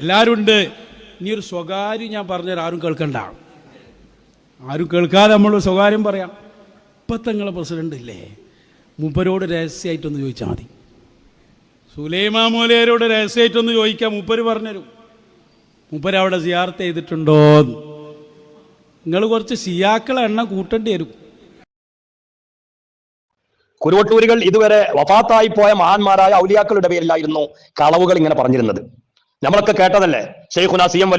എല്ലാവരും ഉണ്ട് ഇനി ഒരു സ്വകാര്യം ഞാൻ പറഞ്ഞാൽ ആരും കേൾക്കണ്ട. ആരും കേൾക്കാതെ നമ്മൾ സ്വകാര്യം പറയാം. ഇപ്പം നിങ്ങളെ പ്രസിഡന്റ് ഇല്ലേ? മൂപ്പരോട് രഹസ്യമായിട്ടൊന്ന് ചോദിച്ചാൽ മതി. സുലൈമാ മൂലയരോട് രഹസ്യമായിട്ടൊന്ന് ചോദിക്കാം. മൂപ്പര് പറഞ്ഞുതരും. മൂപ്പര് അവിടെ സിയാർത്ത് ചെയ്തിട്ടുണ്ടോ നിങ്ങൾ കുറച്ച് സിയാക്കളെ എണ്ണം കൂട്ടേണ്ടി വരും. കുരുവട്ടൂരുകൾ ഇതുവരെ വഫാത്തായി പോയ മഹാന്മാരായ ഔലിയാക്കളുടെ പേരിലായിരുന്നു കളവുകൾ ഇങ്ങനെ പറഞ്ഞിരുന്നത്. നമ്മളൊക്കെ കേട്ടതല്ലേ? ഷെയ്ഖുന സി എം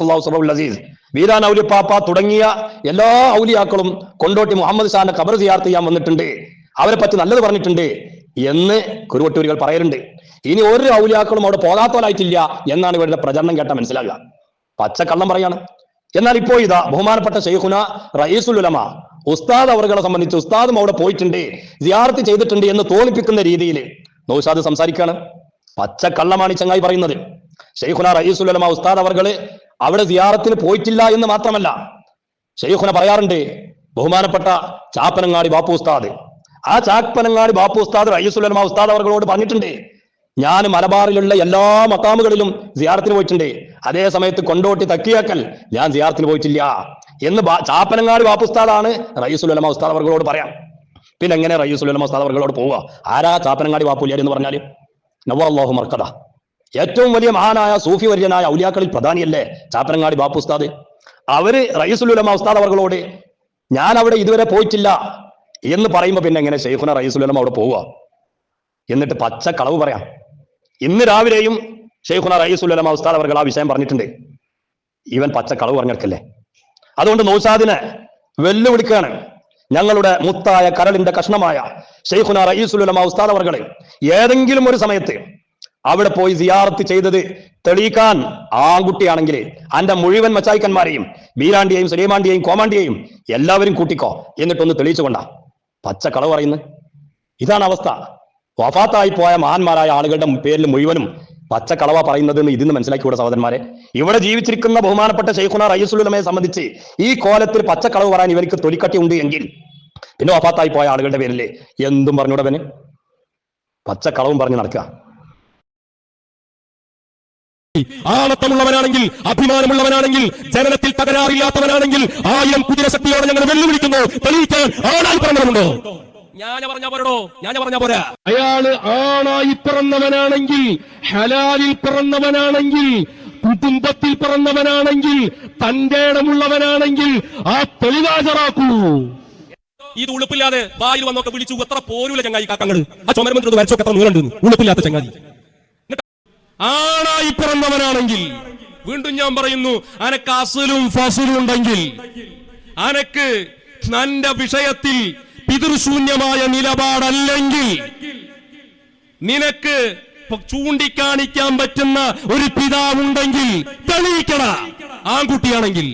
സറഹുൽ അസീസ്. വീരാൻ ഔലിപ്പാപ്പ തുടങ്ങിയ എല്ലാ ഔലിയാക്കളും കൊണ്ടോട്ടി മുഹമ്മദ് ഷാന്റെ ഖബർ സിയാർത്ത് ചെയ്യാൻ വന്നിട്ടുണ്ട്. അവരെ പറ്റി നല്ലത് പറഞ്ഞിട്ടുണ്ട് എന്ന് കുരുവട്ടൂരികൾ പറയലുണ്ട്. ഇനി ഒരു ഔലിയാക്കളും അവിടെ പോകാത്തവരായിട്ടില്ല എന്നാണ് ഇവരുടെ പ്രചരണം കേട്ടാൽ മനസ്സിലാകുക പച്ചക്കള്ളം പറയാണ്. എന്നാൽ ഇപ്പോ ഇതാ ബഹുമാനപ്പെട്ട ഷെയ്ഖുന റയീസുൽ ഉലമ ഉസ്താദ് അവറുകളെ സംബന്ധിച്ച് ഉസ്താദും അവിടെ പോയിട്ടുണ്ട് സിയാർത്ത് ചെയ്തിട്ടുണ്ട് എന്ന് തോന്നിപ്പിക്കുന്ന രീതിയിൽ നൗഷാദ് സംസാരിക്കുകയാണ്. പച്ചക്കള്ളമാണ് ഈ ചങ്ങായി പറയുന്നത്. ഷെയ്ഖുന റയീസുലമ ഉസ്താദ് അവർകൾ അവിടെ സിയാറത്തിന് പോയിട്ടില്ല എന്ന് മാത്രമല്ല ഷെയ്ഖുന പറയാറുണ്ട് ബഹുമാനപ്പെട്ട ചാപ്പനങ്ങാടി ബാപ്പു ഉസ്താദ്. ആ ചാപ്പനങ്ങാടി ബാപ്പു ഉസ്താദ് റയീസുലമ ഉസ്താദ് അവർകളോട് പറഞ്ഞിട്ടുണ്ട് ഞാൻ മലബാറിലുള്ള എല്ലാ മക്കാമുകളിലും സിയാറത്തിന് പോയിട്ടുണ്ട്. അതേ സമയത്ത് കൊണ്ടോട്ടി തക്കിയാക്കൽ ഞാൻ സിയാറത്തിന് പോയിട്ടില്ല എന്ന് ചാപ്പനങ്ങാട് റയീസുൽ ഉലമ ഉസ്താദ് അവർകളോട് പറയാം. പിന്നെ എങ്ങനെ റയീസുൽ ഉലമ ഉസ്താദ് അവർകളോട് പോവുക? ആരാ ചാപ്പനങ്ങാടി ബാപ്പുലിയാർ എന്ന് പറഞ്ഞാൽ നവ്വാഹു മർക്കദ. ഏറ്റവും വലിയ മഹാനായ സൂഫി വര്യനായ ഔലിയാക്കളിൽ പ്രധാനിയല്ലേ ചാപ്പനങ്ങാടി ബാപ്പു ഉസ്താദ്? അവർ റയീസുൽ ഉലമ ഉസ്താദ് അവർകളോട് ഞാൻ അവിടെ ഇതുവരെ പോയിട്ടില്ല എന്ന് പറയുമ്പോ പിന്നെ എങ്ങനെ ഷെയ്ഖുന റയീസുൽ ഉലമ അവിടെ പോവുക? എന്നിട്ട് പച്ച കളവ് പറയാം. ഇന്ന് രാവിലെയും ഷെയ്ഖുന റയീസുൽ ഉലമ ഉസ്താദ് അവർ ആ വിഷയം പറഞ്ഞിട്ടുണ്ട്. ഇവൻ പച്ച കളവ് പറഞ്ഞെടുക്കല്ലേ അതുകൊണ്ട് നൗസാദിനെ വെല്ലുവിളിക്കാണ് ഞങ്ങളുടെ മുത്തായ കരളിന്റെ കഷ്ണമായ ഷെയ്ഖുന റയീസുൽ ഉലമ ഉസ്താദ് അവർ ഏതെങ്കിലും ഒരു സമയത്ത് അവിടെ പോയി സിയാറത്ത് ചെയ്തത് തെളിയിക്കാൻ ആൺകുട്ടിയാണെങ്കിൽ അന്റെ മുഴുവൻ മച്ചായിക്കന്മാരെയും ബീരാണ്ടിയെയും സുലൈമാണ്ടിയെയും കോമാണ്ടിയെയും എല്ലാവരും കൂട്ടിക്കോ. എന്നിട്ടൊന്ന് തെളിയിച്ചു കൊണ്ടാ പച്ച കളവ് പറയുന്നു. ഇതാണ് അവസ്ഥ. വഫാത്തായി പോയ മഹാന്മാരായ ആളുകളുടെ പേരിൽ മുഴുവനും പച്ച കളവ പറയുന്നത് എന്ന് ഇതിന്ന് മനസ്സിലാക്കിയൂടെ സഹോദരന്മാരെ? ഇവിടെ ജീവിച്ചിരിക്കുന്ന ബഹുമാനപ്പെട്ട ഷെയ്ഖുന റയ്യസുലമയെ സംബന്ധിച്ച് ഈ കോലത്തിൽ പച്ച കളവ് പറയാൻ ഇവർക്ക് തൊലിക്കട്ടി ഉണ്ട് എങ്കിൽ പിന്നെ വഫാത്തായി പോയ ആളുകളുടെ പേരിൽ എന്തും പറഞ്ഞൂടവന് പച്ച കളവും പറഞ്ഞു നടക്കുക. ആളത്തമുള്ളവനാണെങ്കിൽ അഭിമാനമുള്ളവനാണെങ്കിൽ ജനനത്തിൽ തകരാറില്ലാത്തവനാണെങ്കിൽ ആയിരം കുതിര ശക്തിയോടെ ഞങ്ങൾ വെല്ലുവിളിക്കുന്നു. തെളിയിക്കാൻ ആണായി പറഞ്ഞവരുണ്ടോ ഞാൻ പറഞ്ഞ പോരടോ ഞാൻ പറഞ്ഞ പോരാ. അയാൾ ആണായി പിറന്നവനാണെങ്കിൽ ഹലാലിൽ പിറന്നവനാണെങ്കിൽ കുടുംബത്തിൽ പിറന്നവനാണെങ്കിൽ തന്റെ ഇടമുള്ളവനാണെങ്കിൽ ആ തെളിവാചറാക്കൂ ഇത് ഉളുപ്പില്ലാതെ വായിൽ വന്നൊക്കെ വിളിച്ചു എത്ര പോരൂല ചങ്ങായി കാക്കങ്ങൾ ആ ചുമരമന്ത്രി വരച്ചൊക്കെ എത്ര നൂലുണ്ട്? ഉളുപ്പില്ലാത്ത ചങ്ങാതി ആണായി പിറന്നവനാണെങ്കിൽ വീണ്ടും ഞാൻ പറയുന്നു അനക്ക് അസലും ഫസലും ഉണ്ടെങ്കിൽ അനക്ക് നന്റെ വിഷയത്തിൽ പിതൃശൂന്യമായ നിലപാടല്ലെങ്കിൽ നിനക്ക് ചൂണ്ടിക്കാണിക്കാൻ പറ്റുന്ന ഒരു പിതാവുണ്ടെങ്കിൽ തെളിയിക്കണ ആൺകുട്ടിയാണെങ്കിൽ